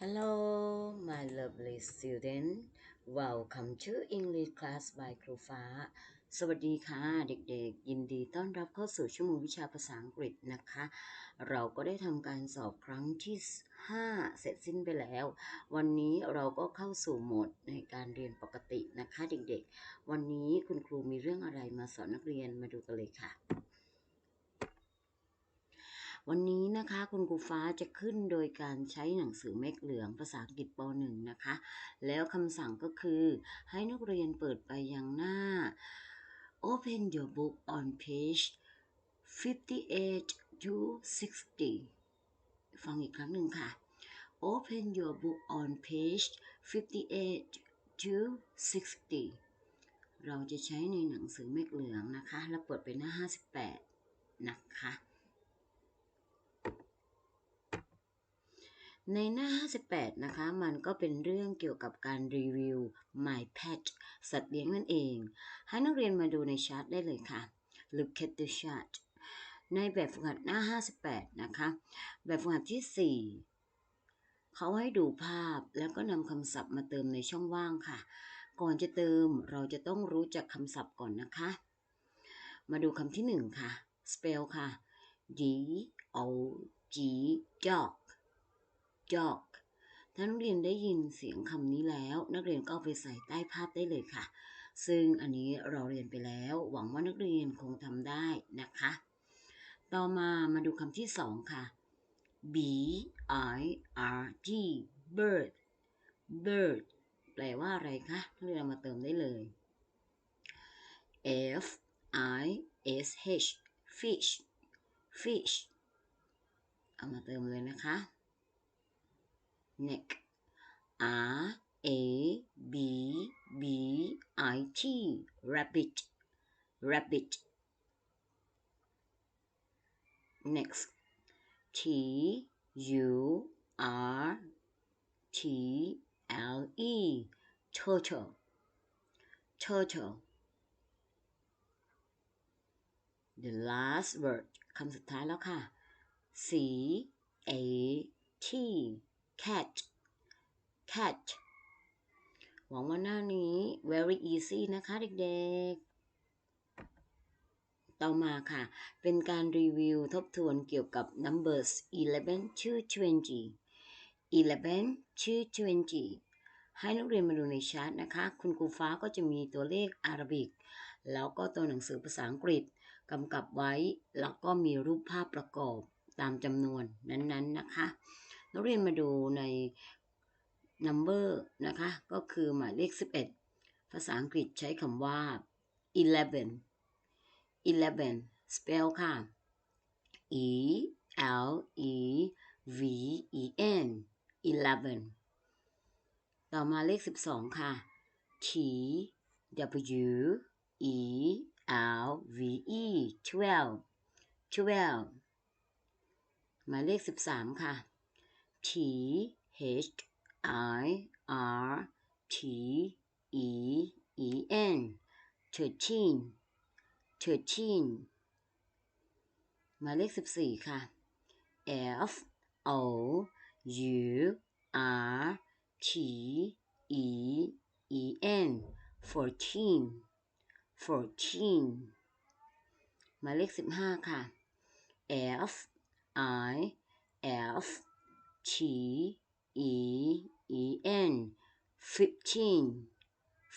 Hello, my lovely student. Welcome to English class by ครูฟ้า สวัสดีค่ะ เด็กๆ ยินดีต้อนรับเข้าสู่ชั่วโมงวิชาภาษาอังกฤษนะคะ เราก็ได้ทำการสอบครั้งที่ 5 เสร็จสิ้นไปแล้ว วันนี้เราก็เข้าสู่โหมดในการเรียนปกตินะคะ เด็กๆ วันนี้คุณครูมีเรื่องอะไรมาสอนนักเรียนมาดูกันเลยค่ะ วันนี้นะคะคุณครูฟ้าจะขึ้นโดยการใช้หนังสือเมฆเหลืองภาษาอังกฤษป .1 นะคะ แล้วคำสั่งก็คือ ให้นักเรียนเปิดไปยังหน้า Open your book on page 58 to 60 ฟังอีกครั้งหนึ่งค่ะ Open your book on page 58 to 60 เราจะใช้ในหนังสือเมฆเหลืองนะคะ แล้วเปิดไปหน้า 58 นะคะ ในหน้า 58 นะคะ มันก็เป็นเรื่องเกี่ยวกับการรีวิว My Pet สัตว์เลี้ยงนั่นเอง ให้นักเรียนมาดูในชาร์ตได้เลยค่ะ Look at the chart ในแบบฝึกหัดหน้า 58 นะคะ แบบฝึกหัดที่ 4 เขาให้ดูภาพแล้วก็นำคำศัพท์มาเติมในช่องว่างค่ะ ก่อนจะเติมเราจะต้องรู้จักคำศัพท์ก่อนนะคะ มาดูคำที่ 1 ค่ะ spell ค่ะ D O G dog dog ถ้านักเรียนได้ยินเสียงคำนี้แล้ว นักเรียนก็เอาไปใส่ใต้ภาพได้เลยค่ะ ซึ่งอันนี้เราเรียนไปแล้ว หวังว่านักเรียนคงทำได้นะคะ ต่อมามาดูคำที่สองค่ะ b i r d bird bird แปลว่าอะไรคะนักเรียนามาเติมได้เลย f i s h fish fish เอามาเติมเลยนะคะ neck r a b b i t rabbit rabbit next t u r t l e turtle turtle the last word คำสุดท้ายแล้วค่ะ c a t cat cat หวังว่าหน้านี้ very easy นะคะเด็กๆ ต่อมาค่ะ เป็นการรีวิวทบทวนเกี่ยวกับ numbers 11 to 20 11 to 20 ให้นักเรียนมาดูในชาร์ตนะคะ คุณครูฟ้าก็จะมีตัวเลขอารบิก แล้วก็ตัวหนังสือภาษาอังกฤษกำกับไว้ แล้วก็มีรูปภาพประกอบตามจำนวนนั้นๆนะคะ นักเรียนมาดูใน number นะคะ ก็คือหมายเลข 11 ภาษาอังกฤษใช้คำว่า eleven eleven spell ค่ะ e l e v e n eleven ต่อมาเลข 12 ค่ะ t w e l v e twelve twelve หมายเลข 13 ค่ะ t h i r t e e n thirteen thirteen หมายเลข14ค่ะ f o u r t e e n fourteen fourteen หมายเลข15ค่ะ f i f t e e n fifteen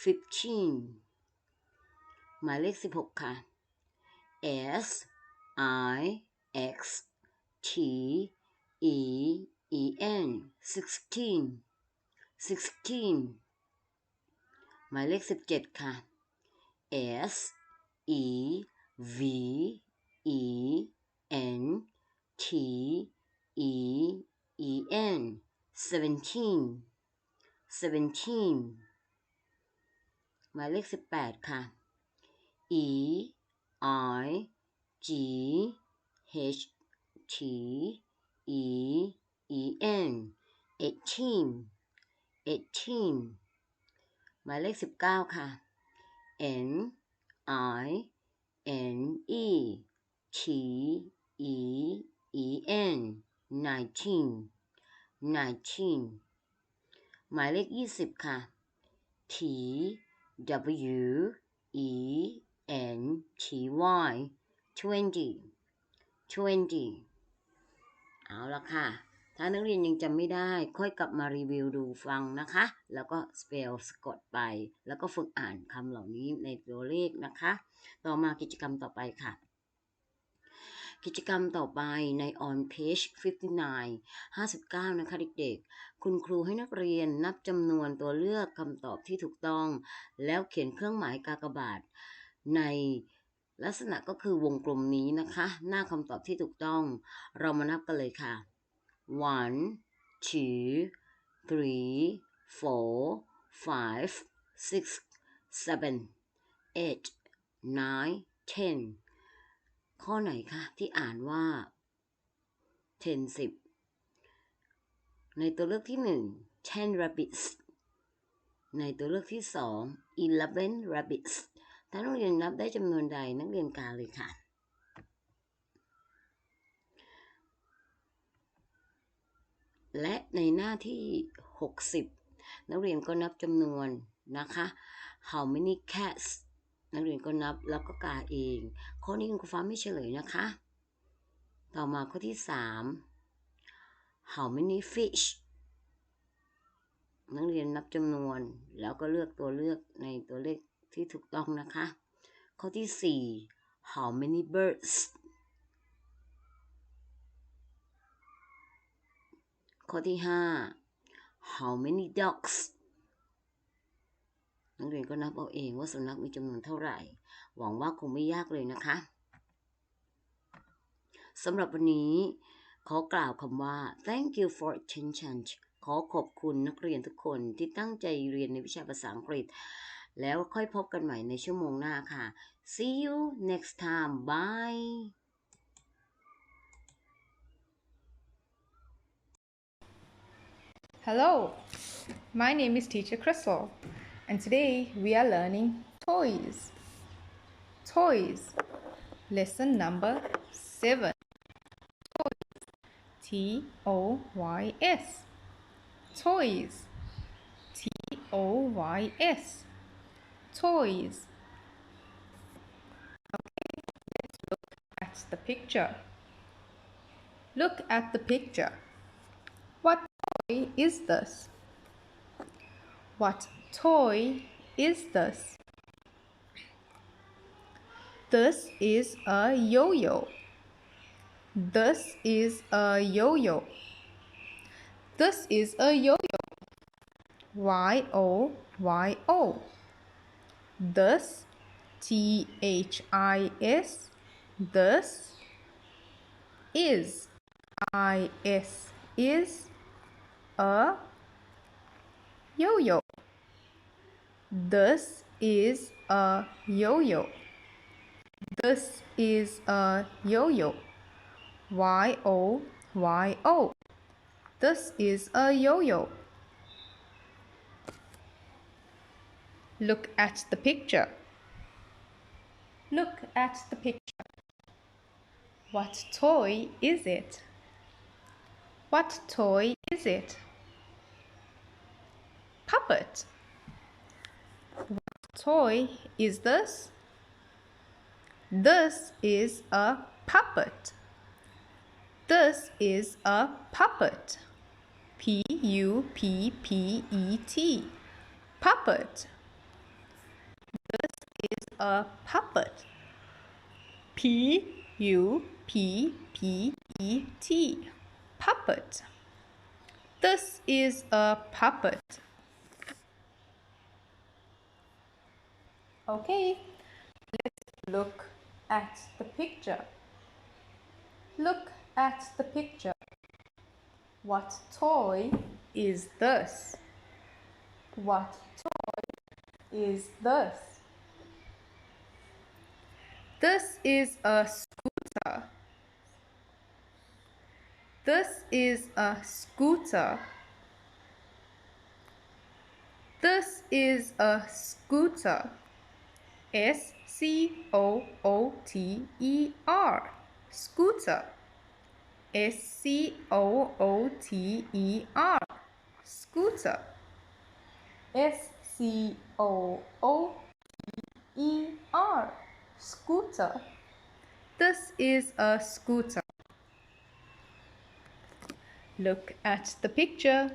fifteen หมายเลข16ค่ะ s i x t e e n sixteen sixteen หมายเลข17ค่ะ s e v e n t e seventeen seventeen หมายเลข18ค่ะ e i g h t e e n eighteen eighteen หมายเลข19ค่ะ n i n e t e e n nineteen nineteen หมายเลข 20 ค่ะ T W E N T Y twenty twenty เอาละค่ะ ถ้านักเรียนยังจำไม่ได้ค่อยกลับมารีวิวดูฟังนะคะ แล้วก็ spell สะกดไป แล้วก็ฝึกอ่านคำเหล่านี้ในตัวเลขนะคะ ต่อมากิจกรรมต่อไปค่ะ กิจกรรมต่อไปใน on page 59 59 นะคะเด็กๆ คุณครูให้นักเรียนนับจำนวนตัวเลือกคำตอบที่ถูกต้อง แล้วเขียนเครื่องหมายกากบาท ในลักษณะก็คือวงกลมนี้นะคะ หน้าคำตอบที่ถูกต้อง เรามานับกันเลยค่ะ one two three four five six seven eight nine ten ข้อไหนคะที่อ่านว่า ten สิบในตัวเลือกที่หนึ่ง ten rabbits ในตัวเลือกที่สอง eleven rabbits ถ้านักเรียนนับได้จำนวนใดนักเรียนกาเลยค่ะและในหน้าที่ 60 นักเรียนก็นับจำนวนนะคะ how many cats นักเรียนก็นับแล้วก็กาเอง ข้อนี้คุณครูฟ้าไม่เฉลยนะคะ ต่อมาข้อที่ 3 how many fish นักเรียนนับจำนวนแล้วก็เลือกตัวเลือกในตัวเลขที่ถูกต้องนะคะ ข้อที่ 4 how many birds ข้อที่ 5 how many dogs นักเรียนก็นับเอาเองว่าสุนัขมีจำนวนเท่าไหร่ หวังว่าคงไม่ยากเลยนะคะสำหรับวันนี้ ขอกล่าวคำว่า thank you for attention ขอขอบคุณนักเรียนทุกคนที่ตั้งใจเรียนในวิชาภาษาอังกฤษ แล้วค่อยพบกันใหม่ในชั่วโมงหน้าค่ะ see you next time bye Hello, my name is Teacher Crystal, and today we are learning toys. Toys, lesson number seven. Toys, T O Y S. Toys, T O Y S. Toys. Okay, let's look at the picture. Look at the picture. What toy is this? What toy is this? This is a yo yo. This is a yo yo. This is a yo yo. Y O Y O. This T H I S. This is I S is a yo yo. This is a yo yo. This is a yo yo. Y O Y O. This is a yo yo. Look at the picture. Look at the picture. What toy is it? What toy is it? Puppet. Toy is this? This is a puppet. This is a puppet. P U P P E T. Puppet. This is a puppet. P U P P E T. Puppet. This is a puppet. Okay, let's look at the picture. Look at the picture. What toy is this? What toy is this? This is a scooter. This is a scooter. This is a scooter. S C O O T E R. Scooter. S C O O T E R. Scooter. S C O O T E R. Scooter. This is a scooter. Look at the picture.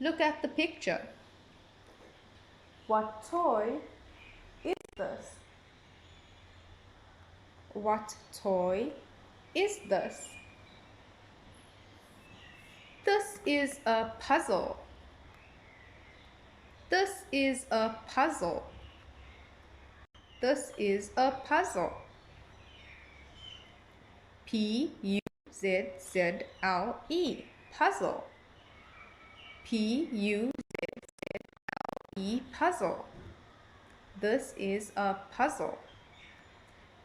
Look at the picture. What toy is this? What toy is this? This is a puzzle. This is a puzzle. This is a puzzle. P U Z Z L E puzzle. P U Z Z L E puzzle. This is a puzzle.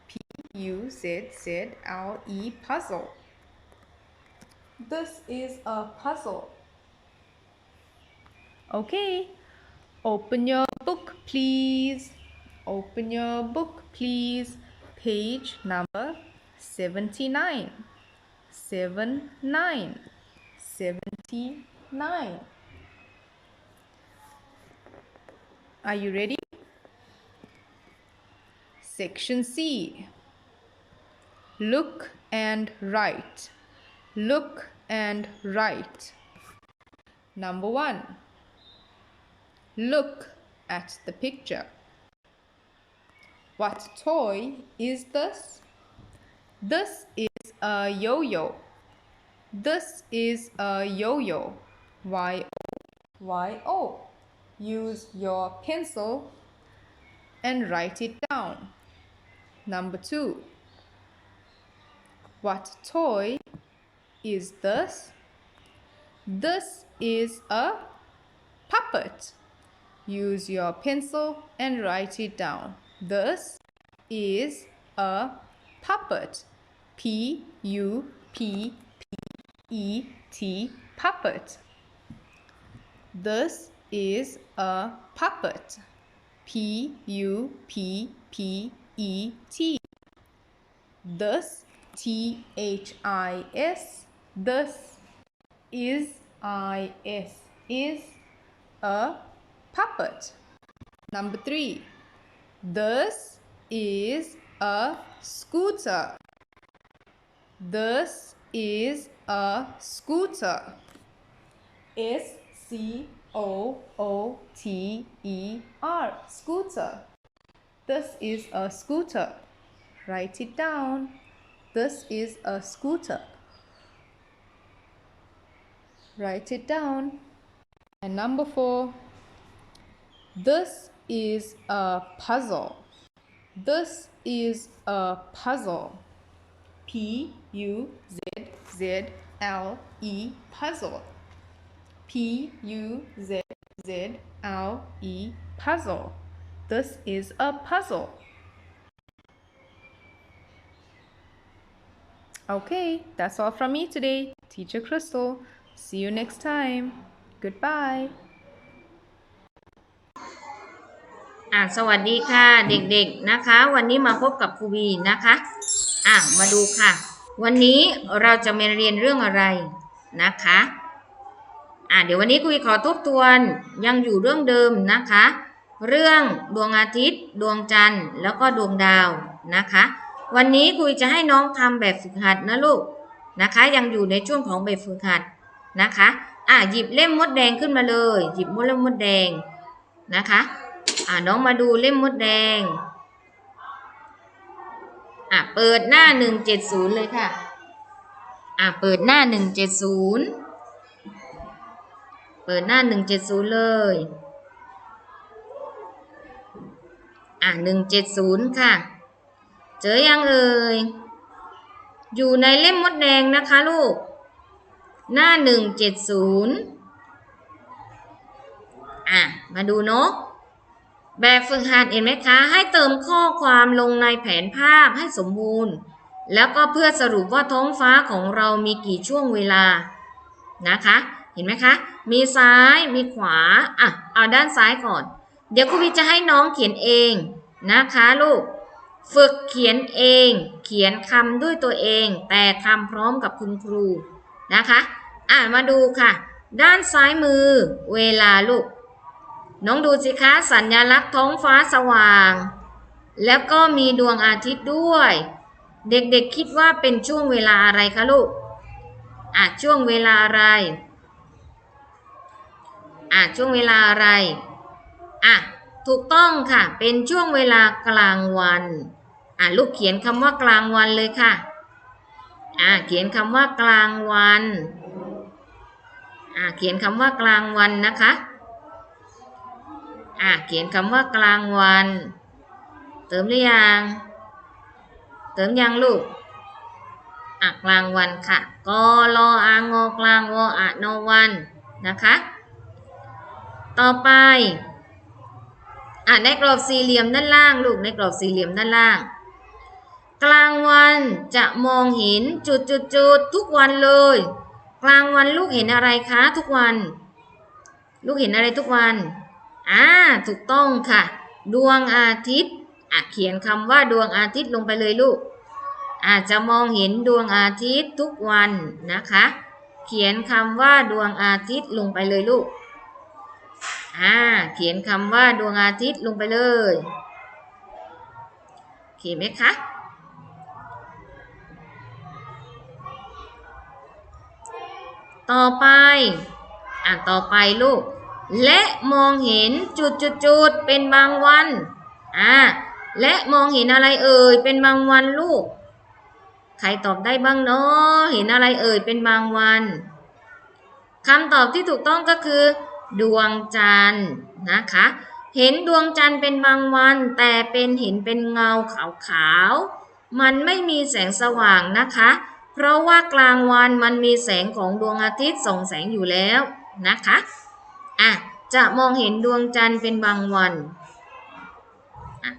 P U Z Z L E puzzle. This is a puzzle. Okay, open your book, please. Open your book, please. Page number 79. 79. 79. Are you ready? Section C. Look and write. Look and write. Number one. Look at the picture. What toy is this? This is a yo yo. This is a yo yo. Y O. Y O. Use your pencil and write it down. Number two. What toy is this? This is a puppet. Use your pencil and write it down. This is a puppet. P U P P E T puppet. This is a puppet. P U P P E T. This T H I S. This is I S is a puppet. Number three. This is a scooter. This is a scooter. S C O O T E R. Scooter. This is a scooter. Write it down. This is a scooter. Write it down. And number four. This is a puzzle. This is a puzzle. P U Z Z L E puzzle. P U Z Z L E puzzle. This is a puzzle. Okay, that's all from me today. Teacher Crystal. See you next time. Goodbye. อ่าสวัสดีค่ะเด็กๆนะคะ วันนี้มาพบกับครูบีนะคะอ่ามาดูค่ะ วันนี้เราจะมาเรียนเรื่องอะไรนะคะอ่าเดี๋ยววันนี้ครูบีขอทบทวนยังอยู่เรื่องเดิมนะคะ เรื่องดวงอาทิตย์ ดวงจันทร์ แล้วก็ดวงดาวนะคะ วันนี้ครูจะให้น้องทำแบบฝึกหัดนะลูกนะคะ ยังอยู่ในช่วงของแบบฝึกหัดนะคะอ่าหยิบเล่มมดแดงขึ้นมาเลย หยิบมดเล่มมดแดงนะคะอ่าน้องมาดูเล่มมดแดงอะเปิดหน้าหนึ่งเจ็ดศูนย์เลยค่ะอะเปิดหน้าหนึ่งเจ็ดศูนย์เปิดหน้าหนึ่งเจ็ดศูนย์เลย อะหนึ่งเจ็ดศูนย์ค่ะ เจอยังเอ่ย อยู่ในเล่มมดแดงนะคะลูก หน้าหนึ่งเจ็ดศูนย์อะ มาดูเนาะแบบฝึกหัดเห็นไหมคะ ให้เติมข้อความลงในแผนภาพให้สมบูรณ์ แล้วก็เพื่อสรุปว่าท้องฟ้าของเรามีกี่ช่วงเวลานะคะ เห็นไหมคะ มีซ้ายมีขวา อะ เอาด้านซ้ายก่อน เดี๋ยวครูพีจะให้น้องเขียนเองนะคะลูก ฝึกเขียนเอง เขียนคำด้วยตัวเอง แต่ทำพร้อมกับคุณครูนะคะ อ่านมาดูค่ะ ด้านซ้ายมือ เวลาลูก น้องดูสิคะสัญลักษณ์ท้องฟ้าสว่าง แล้วก็มีดวงอาทิตย์ด้วย เด็กๆคิดว่าเป็นช่วงเวลาอะไรคะลูกอะช่วงเวลาอะไรอะช่วงเวลาอะไร อะถูกต้องค่ะ เป็นช่วงเวลากลางวัน อะลูกเขียนคำว่ากลางวันเลยค่ะ อะเขียนคำว่ากลางวัน อะเขียนคำว่ากลางวันนะคะ อะเขียนคำว่ากลางวัน เติมหรือยัง เติมยังลูกอะกลางวันค่ะกอรออางอกลางวออะนวันนะคะ ต่อไป อะในกรอบสี่เหลี่ยมด้านล่างลูกในกรอบสี่เหลี่ยมด้านล่าง กลางวันจะมองเห็นจุดจุดจุดๆทุกวันเลย กลางวันลูกเห็นอะไรคะทุกวัน ลูกเห็นอะไรทุกวันอ่าถูกต้องค่ะ ดวงอาทิตย์อะเขียนคำว่าดวงอาทิตย์ลงไปเลยลูก อาจจะมองเห็นดวงอาทิตย์ทุกวันนะคะ เขียนคำว่าดวงอาทิตย์ลงไปเลยลูก อ่าเขียนคำว่าดวงอาทิตย์ลงไปเลยโอเคไหมคะต่อไป อ่านต่อไปลูก และมองเห็นจุดจุดจุดๆๆเป็นบางวัน อ่าและมองเห็นอะไรเอ่ย เป็นบางวันลูก ใครตอบได้บ้างเนาะเห็นอะไรเอ่ย เป็นบางวัน คำตอบที่ถูกต้องก็คือ ดวงจันทร์นะคะ เห็นดวงจันทร์เป็นบางวัน แต่เป็นเห็นเป็นเงาขาวๆ มันไม่มีแสงสว่างนะคะ เพราะว่ากลางวันมันมีแสงของดวงอาทิตย์ส่องแสงอยู่แล้วนะคะอะจะมองเห็นดวงจันทร์เป็นบางวัน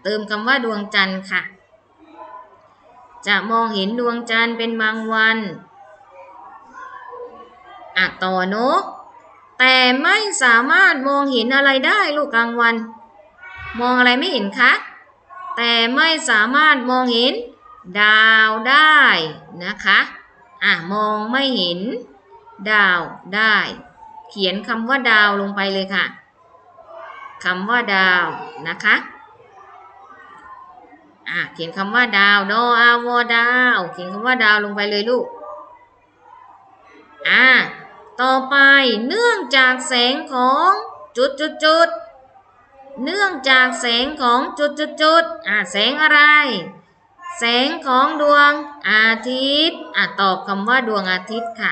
เติมคำว่าดวงจันทร์ค่ะ จะมองเห็นดวงจันทร์เป็นบางวันอะต่อเนอะ แต่ไม่สามารถมองเห็นอะไรได้ลูกกลางวัน มองอะไรไม่เห็นคะ แต่ไม่สามารถมองเห็นดาวได้นะคะอะมองไม่เห็น ดาวได้ เขียนคำว่าดาวลงไปเลยค่ะคำว่าดาวนะคะอะเขียนคำว่าดาวดออาวดาว เขียนคำว่าดาวลงไปเลยลูกอ่า ต่อไปเนื่องจากแสงของจุดจุดจุดเนื่องจากแสงของจุดจุดจุดอ่าแสงอะไร แสงของดวงอาทิตย์อะตอบคำว่าดวงอาทิตย์ค่ะ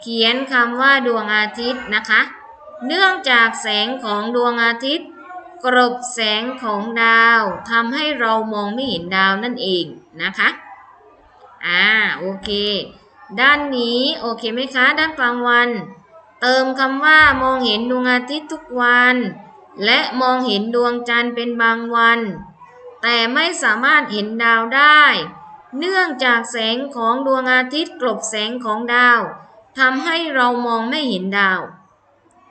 เขียนคำว่าดวงอาทิตย์นะคะ เนื่องจากแสงของดวงอาทิตย์ กรบแสงของดาวทำให้เรามองไม่เห็นดาวนั่นเองนะคะ อ่าโอเค ด้านนี้ โอเคไหมคะ ด้านกลางวัน เติมคำว่ามองเห็นดวงอาทิตย์ทุกวัน และมองเห็นดวงจันทร์เป็นบางวัน แต่ไม่สามารถเห็นดาวได้ เนื่องจากแสงของดวงอาทิตย์กลบแสงของดาวทำให้เรามองไม่เห็นดาว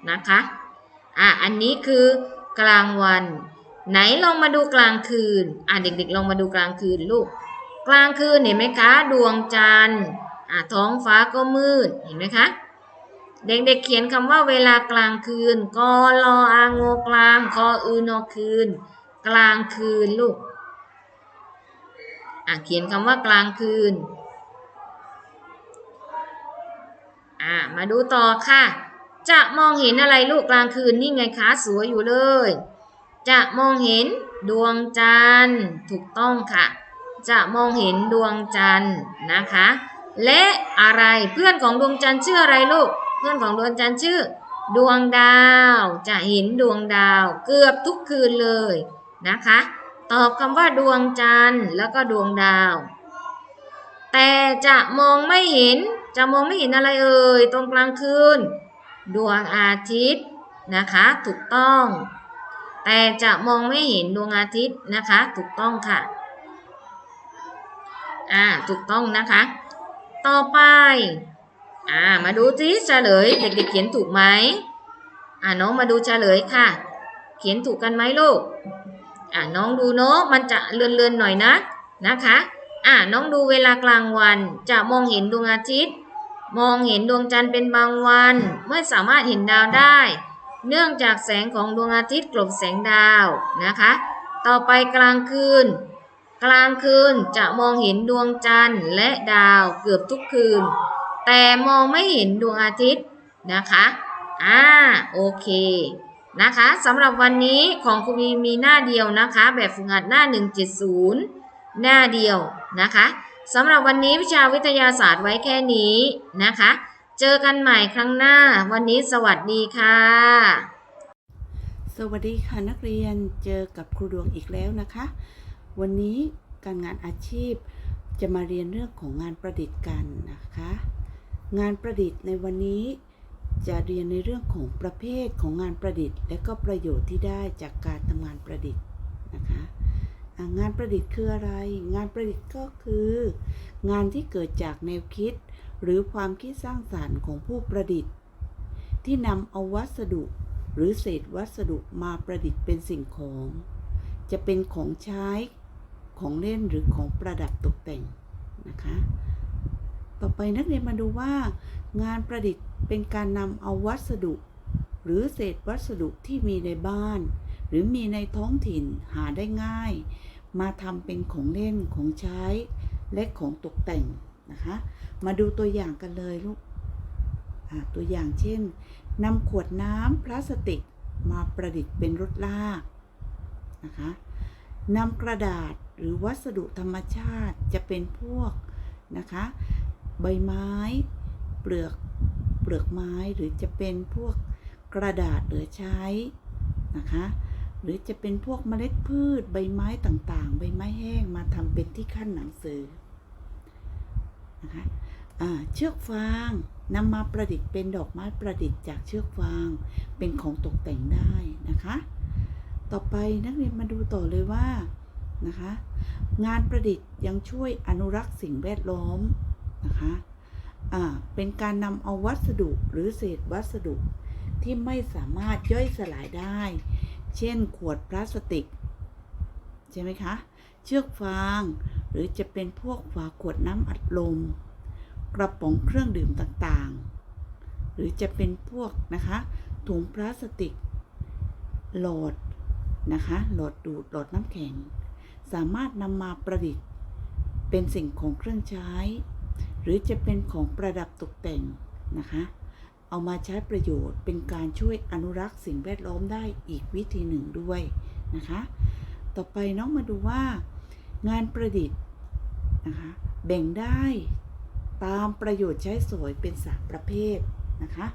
นะคะอะอันนี้คือกลางวัน ไหนลองมาดูกลางคืน อะเด็กๆลองมาดูกลางคืนลูก กลางคืนเห็นไหมคะ ดวงจันทร์ ท้องฟ้าก็มืด เห็นไหมคะ เด็กๆเขียนคำว่าเวลากลางคืนกอรออางกลางคออือนอคืน กลางคืนลูกอะเขียนคำว่ากลางคืนอะมาดูต่อค่ะ จะมองเห็นอะไรลูกกลางคืนนี่ไงคะสวยอยู่เลย จะมองเห็นดวงจันทร์ถูกต้องค่ะ จะมองเห็นดวงจันทร์นะคะ และอะไรเพื่อนของดวงจันทร์ชื่ออะไรลูก เพื่อนของดวงจันทร์ชื่อ ดวงดาว จะเห็นดวงดาวเกือบทุกคืนเลยนะคะ ตอบคำว่าดวงจันทร์แล้วก็ดวงดาว แต่จะมองไม่เห็นจะมองไม่เห็นอะไรเอ่ยตรงกลางคืน ดวงอาทิตย์นะคะถูกต้อง แต่จะมองไม่เห็นดวงอาทิตย์นะคะ ถูกต้องค่ะ อ่าถูกต้องนะคะ ต่อไป อ่า มาดูสิเฉลย เด็กๆเขียนถูกไหมอ่าน้องมาดูเฉลยค่ะ เขียนถูกกันไหมลูก อ่าน้องดูเนาะ มันจะเลื่อนๆหน่อยนะ นะคะ อ่าน้องดูเวลากลางวัน จะมองเห็นดวงอาทิตย์ มองเห็นดวงจันทร์เป็นบางวัน ไม่สามารถเห็นดาวได้ เนื่องจากแสงของดวงอาทิตย์กลบแสงดาว นะคะ ต่อไปกลางคืน กลางคืนจะมองเห็นดวงจันทร์และดาวเกือบทุกคืน แต่มองไม่เห็นดวงอาทิตย์นะคะอ่าโอเคนะคะสำหรับวันนี้ของครูบีมีหน้าเดียวนะคะ แบบฝึกหัดหน้า 170 หน้าเดียวนะคะสำหรับวันนี้วิชาวิทยาศาสตร์ไว้แค่นี้นะคะ เจอกันใหม่ครั้งหน้า วันนี้สวัสดีค่ะ สวัสดีค่ะนักเรียนเจอกับครูดวงอีกแล้วนะคะ วันนี้การงานอาชีพจะมาเรียนเรื่องของงานประดิษฐ์กันนะคะ งานประดิษฐ์ในวันนี้จะเรียนในเรื่องของประเภทของงานประดิษฐ์ และก็ประโยชน์ที่ได้จากการทำงานประดิษฐ์นะคะงานประดิษฐ์คืออะไร งานประดิษฐ์ก็คือ งานที่เกิดจากแนวคิด หรือความคิดสร้างสรรค์ของผู้ประดิษฐ์ ที่นำเอาวัสดุ หรือเศษวัสดุมาประดิษฐ์เป็นสิ่งของ จะเป็นของใช้ ของเล่นหรือของประดับตกแต่งนะคะ ต่อไปนักเรียนมาดูว่างานประดิษฐ์เป็นการนำเอาวัสดุ หรือเศษวัสดุที่มีในบ้าน หรือมีในท้องถิ่นหาได้ง่าย มาทำเป็นของเล่นของใช้ และของตกแต่งนะคะ มาดูตัวอย่างกันเลยลูกตัวอย่างเช่นนำขวดน้ำพลาสติกมาประดิษฐ์เป็นรถลากนะคะ นำกระดาษหรือวัสดุธรรมชาติจะเป็นพวกนะคะ ใบไม้ เปลือกเปลือกไม้หรือจะเป็นพวกกระดาษเหลือใช้นะคะ หรือจะเป็นพวกเมล็ดพืชใบไม้ต่างๆ ใบไม้แห้งมาทำเป็นที่ขั้นหนังสือนะคะเชือกฟางนำมาประดิษฐ์เป็นดอกไม้ประดิษฐ์จากเชือกฟางเป็นของตกแต่งได้นะคะ ต่อไปนักเรียนมาดูต่อเลยว่านะคะงานประดิษฐ์ยังช่วยอนุรักษ์สิ่งแวดล้อมนะคะเป็นการนำเอาวัสดุหรือเศษวัสดุที่ไม่สามารถย่อยสลายได้ เช่นขวดพลาสติก ใช่ไหมคะ เชือกฟาง หรือจะเป็นพวกฝาขวดน้ำอัดลม กระป๋องเครื่องดื่มต่างๆ หรือจะเป็นพวกนะคะถุงพลาสติก หลอด นะคะหลอดดูดหลอดน้ำแข็ง สามารถนำมาประดิษฐ์ เป็นสิ่งของเครื่องใช้ หรือจะเป็นของประดับตกแต่งนะคะ เอามาใช้ประโยชน์เป็นการช่วยอนุรักษ์สิ่งแวดล้อมได้อีกวิธีหนึ่งด้วยนะคะ ต่อไปน้องมาดูว่า งานประดิษฐ์นะคะแบ่งได้ตามประโยชน์ใช้สอยเป็นสามประเภทนะคะ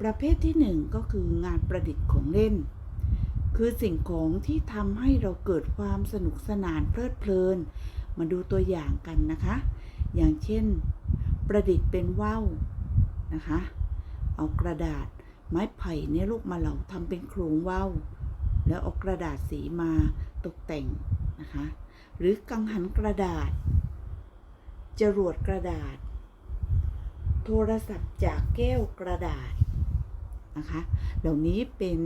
ประเภทที่หนึ่งก็คืองานประดิษฐ์ของเล่น คือสิ่งของที่ทำให้เราเกิดความสนุกสนานเพลิดเพลิน มาดูตัวอย่างกันนะคะ อย่างเช่น ประดิษฐ์เป็นว่าวนะคะ เอากระดาษไม้ไผ่เนี่ยลูกมาเหลาทำเป็นโครงว่าวแล้วเอากระดาษสีมาตกแต่งนะคะ หรือกังหันกระดาษ จรวดกระดาษ โทรศัพท์จากแก้วกระดาษ นะคะ เหล่านี้เป็น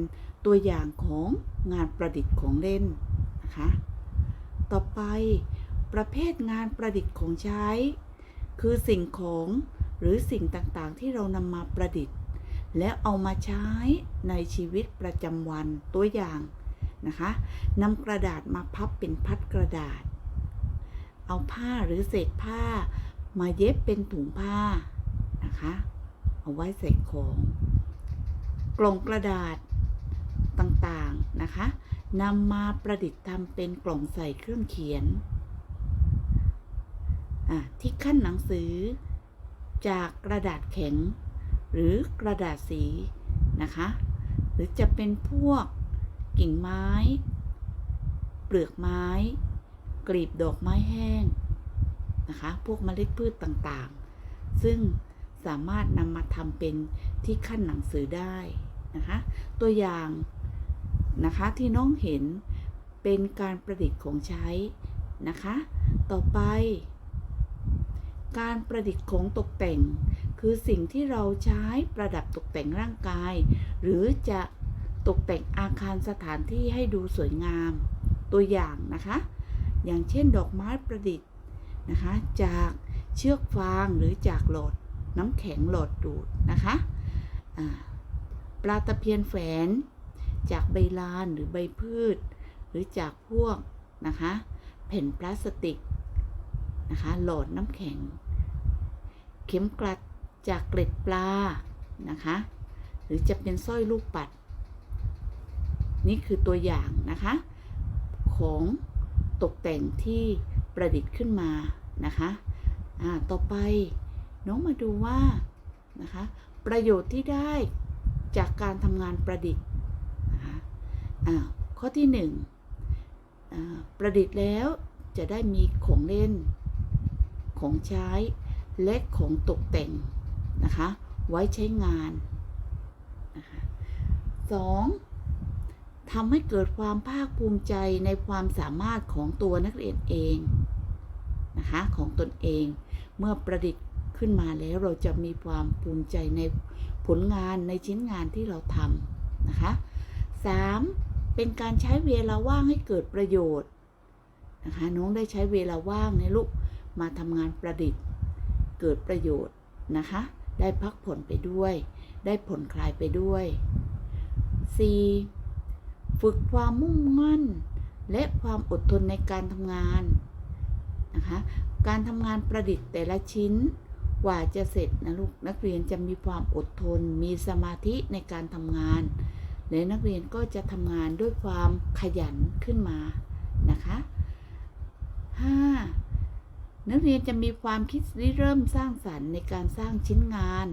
ตัวอย่างของงานประดิษฐ์ของเล่นนะคะ ต่อไปประเภทงานประดิษฐ์ของใช้ คือสิ่งของหรือสิ่งต่างๆ ที่เรานำมาประดิษฐ์ และเอามาใช้ในชีวิตประจำวันตัวอย่างนะคะนำกระดาษมาพับเป็นพัดกระดาษ เอาผ้าหรือเศษผ้ามาเย็บเป็นถุงผ้านะคะ เอาไว้ใส่ของ กล่องกระดาษต่างๆนะคะนำมาประดิษฐ์ทำเป็นกล่องใส่เครื่องเขียนที่ขั้นหนังสือ จากกระดาษแข็ง หรือกระดาษสีนะคะ หรือจะเป็นพวกกิ่งไม้ เปลือกไม้ กลีบดอกไม้แห้งนะคะ พวกเมล็ดพืชต่างๆ ซึ่งสามารถนำมาทำเป็นที่ขั้นหนังสือได้ นะคะ ตัวอย่างนะคะที่น้องเห็นเป็นการประดิษฐ์ของใช้นะคะ ต่อไป การประดิษฐ์ของตกแต่ง คือสิ่งที่เราใช้ประดับตกแต่งร่างกาย หรือจะตกแต่งอาคารสถานที่ให้ดูสวยงาม ตัวอย่างนะคะ อย่างเช่นดอกไม้ประดิษฐ์นะคะ จากเชือกฟางหรือจากหลอดน้ำแข็งหลอดดูดนะคะอ่า ลาตะเพียนแฝน จากใบลานหรือใบพืช หรือจากพวกนะคะแผ่นพลาสติกนะคะหลอดน้ำแข็ง เข็มกลัดจากเกล็ดปลานะคะหรือจะเป็นสร้อยลูกปัด นี่คือตัวอย่างนะคะของตกแต่งที่ประดิษฐ์ขึ้นมานะคะอ่าต่อไปน้องมาดูว่านะคะประโยชน์ที่ได้ จากการทำงานประดิษฐ์นะคะข้อที่หนึ่งประดิษฐ์แล้วจะได้มีของเล่น ของใช้ และของตกแต่งนะคะ ไว้ใช้งานนะคะสองทำให้เกิดความภาคภูมิใจในความสามารถของตัวนักเรียนเองนะคะของตนเอง เมื่อประดิษฐ์ขึ้นมาแล้วเราจะมีความภูมิใจใน ผลงานในชิ้นงานที่เราทำนะคะสามเป็นการใช้เวลาว่างให้เกิดประโยชน์นะคะน้องได้ใช้เวลาว่างในลูกมาทำงานประดิษฐ์ เกิดประโยชน์นะคะ ได้พักผ่อนไปด้วย ได้ผ่อนคลายไปด้วย 4. ฝึกความมุ่งมั่น และความอดทนในการทำงานนะคะ การทำงานประดิษฐ์แต่ละชิ้น กว่าจะเสร็จนะลูกนักเรียนจะมีความอดทน มีสมาธิในการทำงาน และนักเรียนก็จะทำงานด้วยความขยันขึ้นมานะคะ 5. นักเรียนจะมีความคิดริเริ่มสร้างสรรค์ในการสร้างชิ้นงาน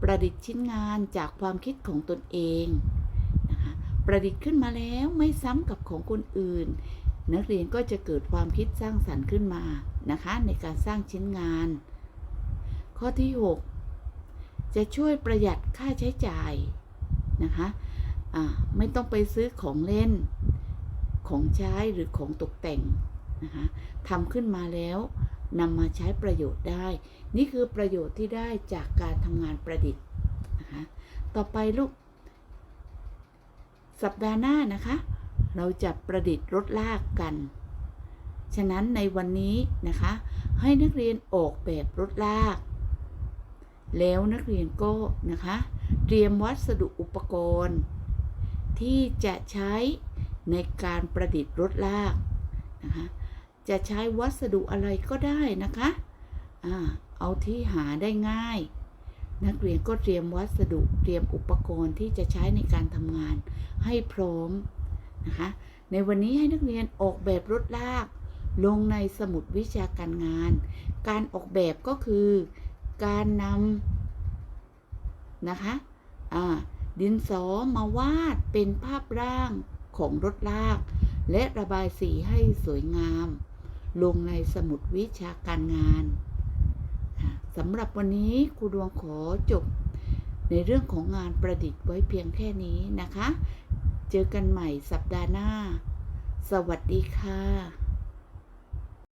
ประดิษฐ์ชิ้นงานจากความคิดของตนเองนะคะประดิษฐ์ขึ้นมาแล้วไม่ซ้ำกับของคนอื่น นักเรียนก็จะเกิดความคิดสร้างสรรค์ขึ้นมานะคะในการสร้างชิ้นงาน ข้อที่ 6 จะช่วยประหยัดค่าใช้จ่ายนะคะะไม่ต้องไปซื้อของเล่นของใช้หรือของตกแต่งนะคะทำขึ้นมาแล้วนำมาใช้ประโยชน์ได้ นี่คือประโยชน์ที่ได้จากการทำงานประดิษฐ์นะคะต่อไปลูก สัปดาห์หน้านะคะ เราจะประดิษฐ์รถลากกัน ฉะนั้นในวันนี้นะคะ ให้นักเรียนออกแบบรถลาก แล้วนักเรียนก็นะคะ เตรียมวัสดุอุปกรณ์ ที่จะใช้ในการประดิษฐ์รถลากนะคะจะใช้วัสดุอะไรก็ได้นะคะอ่าเอาที่หาได้ง่าย นักเรียนก็เตรียมวัสดุเตรียมอุปกรณ์ที่จะใช้ในการทำงานให้พร้อมนะคะในวันนี้ให้นักเรียนออกแบบรถลาก ลงในสมุดวิชาการงาน การออกแบบก็คือ การนำนะคะดินสอมาวาดเป็นภาพร่างของรถลาก และระบายสีให้สวยงาม ลงในสมุดวิชาการงานสำหรับวันนี้ครูดวงขอจบในเรื่องของงานประดิษฐ์ไว้เพียงแค่นี้นะคะ เจอกันใหม่สัปดาห์หน้า สวัสดีค่ะ